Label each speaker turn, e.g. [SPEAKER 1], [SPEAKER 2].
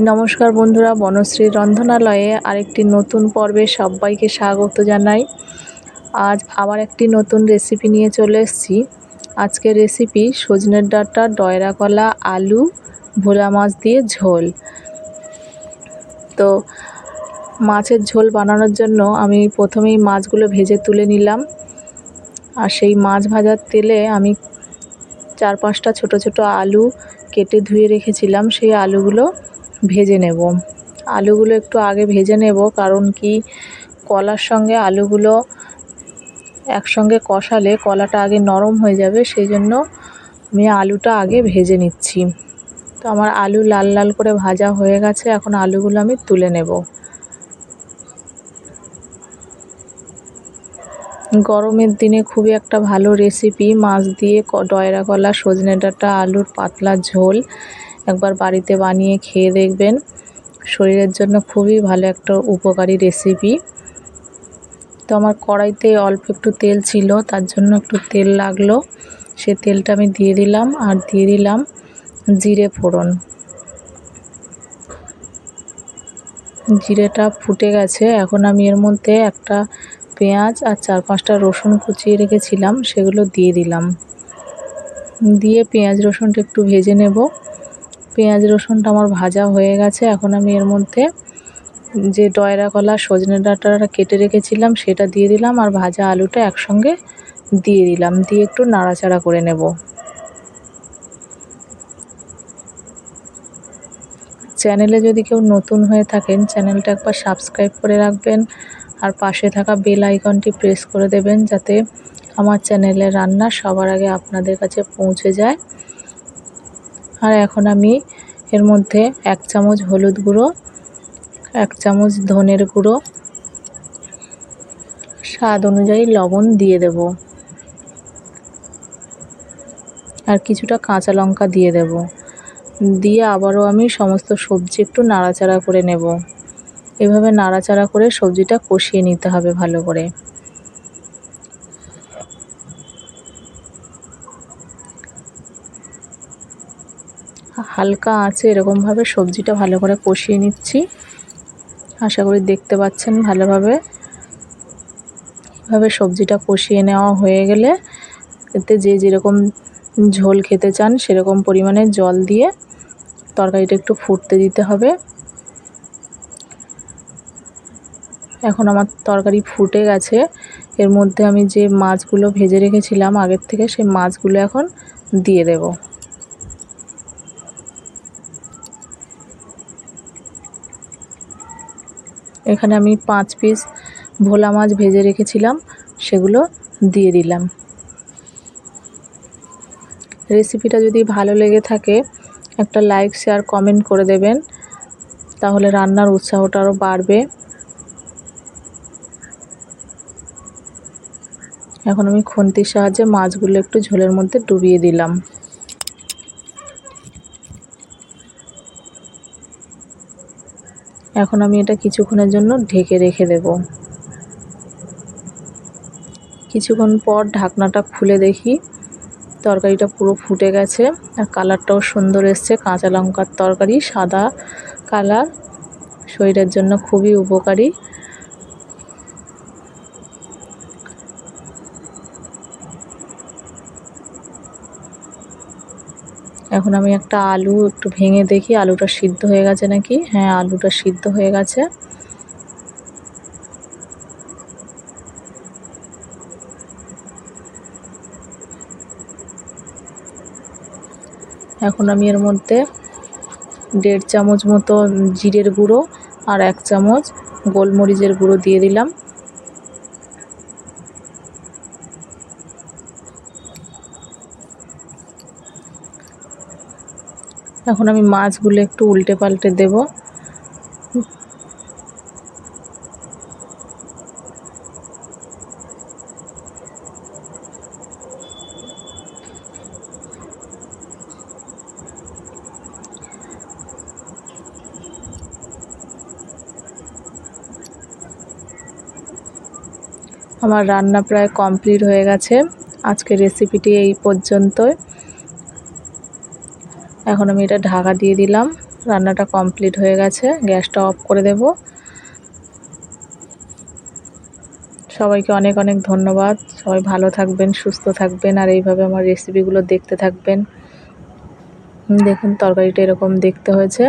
[SPEAKER 1] নমস্কার বন্ধুরা, বনশ্রী রন্ধনালয়ে আরেকটি নতুন পর্বে সবাইকে স্বাগত জানাই। আজ আবার একটি নতুন রেসিপি নিয়ে চলে এসেছি। আজকের রেসিপি সজনের ডাঁটা, ডয়রা কলা, আলু, ভোলা মাছ দিয়ে ঝোল। তো মাছের ঝোল বানানোর জন্য আমি প্রথমেই মাছগুলো ভেজে তুলে নিলাম। আর সেই মাছ ভাজার তেলে আমি চার পাঁচটা ছোট ছোট আলু কেটে ধুয়ে রেখেছিলাম। সেই আলুগুলো ভেজে নেব। আলুগুলো একটু আগে ভেজে নেব, কারণ কি কলার সঙ্গে আলুগুলো একসঙ্গে কষালে কলাটা আগে নরম হয়ে যাবে সেই জন্য আমি আলুটা আগে ভেজে নিচ্ছি। তো আমার আলু লাল লাল করে ভাজা হয়ে গেছে, এখন আলুগুলো আমি তুলে নেব। গরমের দিনে খুবই একটা ভালো রেসিপি মাছ দিয়ে ডয়রা কলা, সজনে ডাঁটা, আলুর পাতলা ঝোল। একবার বাড়িতে বানিয়ে খেয়ে দেখবেন। শরীরের জন্য খুবই ভালো একটা উপকারী রেসিপি তো আমার কড়াইতে অল্প একটু তেল ছিল, তার জন্য একটু তেল লাগল। সে তেলটা আমি দিয়ে দিলাম আর দিয়ে দিলাম জিরে ফোড়ন। জিরেটা ফুটে গেছে, এখন আমি এর মধ্যে একটা পেঁয়াজ আর চার পাঁচটা রসুন কুচিয়ে রেখেছিলাম, সেগুলো দিয়ে দিলাম। দিয়ে পেঁয়াজ রসুনটা একটু ভেজে নেব। পেঁয়াজ রসুনটা আমার ভাজা হয়ে গেছে। এখন আমি এর মধ্যে যে ডয়রা কলা, সজনে ডাঁটাটা কেটে রেখেছিলাম, সেটা দিয়ে দিলাম আর ভাজা আলুটা একসঙ্গে দিয়ে দিলাম। দিয়ে একটু নাড়াচাড়া করে নেব। চ্যানেলে যদি কেউ নতুন হয়ে থাকেন, চ্যানেলটা একবার সাবস্ক্রাইব করে রাখবেন আর পাশে থাকা বেল আইকনটি প্রেস করে দেবেন, যাতে আমার চ্যানেলের রান্না সবার আগে আপনাদের কাছে পৌঁছে যায়। আর এখন আমি এর মধ্যে এক চামচ হলুদ গুঁড়ো, এক চামচ ধনের গুঁড়ো। স্বাদ অনুযায়ী লবণ দিয়ে দেব। আর কিছুটা কাঁচা লঙ্কা দিয়ে দেব। দিয়ে আবারও আমি সমস্ত সবজি একটু নাড়াচাড়া করে নেব। এভাবে নাড়াচাড়া করে সবজিটা কষিয়ে নিতে হবে ভালো করে। হালকা আছে, এরকমভাবে সবজিটা ভালো করে কষিয়ে নিচ্ছি। আশা করি দেখতে পাচ্ছেন ভালোভাবে। এভাবে সবজিটা কষিয়ে নেওয়া হয়ে গেলে এতে যে যেরকম ঝোল খেতে চান সেরকম পরিমাণে জল দিয়ে তরকারিটা একটু ফুটতে দিতে হবে। এখন আমার তরকারি ফুটে গেছে। এর মধ্যে আমি যে মাছগুলো ভেজে রেখেছিলাম আগের থেকে সেই মাছগুলো এখন দিয়ে দেব। এখানে আমি পাঁচ পিস ভোলা মাছ ভেজে রেখেছিলাম, সেগুলো দিয়ে দিলাম। রেসিপিটা যদি ভালো লেগে থাকে, একটা লাইক শেয়ার কমেন্ট করে দেবেন, তাহলে রান্নার উৎসাহটা আরও বাড়বে। এখন আমি খুন্তির সাহায্যে মাছগুলো একটু ঝোলের মধ্যে ডুবিয়ে দিলাম। এখন আমি এটা কিছুক্ষণের জন্য ঢেকে রেখে দেব। কিছুক্ষণ পর ঢাকনাটা খুলে দেখি, তরকারিটা পুরো ফুটে গেছে আর কালারটাও সুন্দর এসছে। কাঁচা লঙ্কার তরকারি, সাদা কালার, শরীরের জন্য খুবই উপকারী। এখন আমি একটা আলু একটু ভেঙে দেখি, আলুটা সিদ্ধ হয়ে গেছে নাকি? হ্যাঁ আলুটা সিদ্ধ হয়ে গেছে। এখন আমি এর মধ্যে দেড় চামচ মতো জিরের গুঁড়ো আর এক চামচ গোলমরিচের গুঁড়ো দিয়ে দিলাম। এখন আমি মাছগুলো একটু উল্টে পাল্টে দেব। আমার রান্না প্রায় কমপ্লিট হয়ে গেছে। আজকের রেসিপিটি এই পর্যন্তই। এখন আমি এটা ঢাকা দিয়ে দিলাম। রান্নাটা কমপ্লিট হয়ে গেছে। গ্যাসটা অফ করে দেব। সবাইকে অনেক অনেক ধন্যবাদ। সবাই ভালো থাকবেন, সুস্থ থাকবেন, আর এইভাবে আমার রেসিপিগুলো দেখতে থাকবেন। দেখুন, তরকারিটা এরকম দেখতে হয়েছে।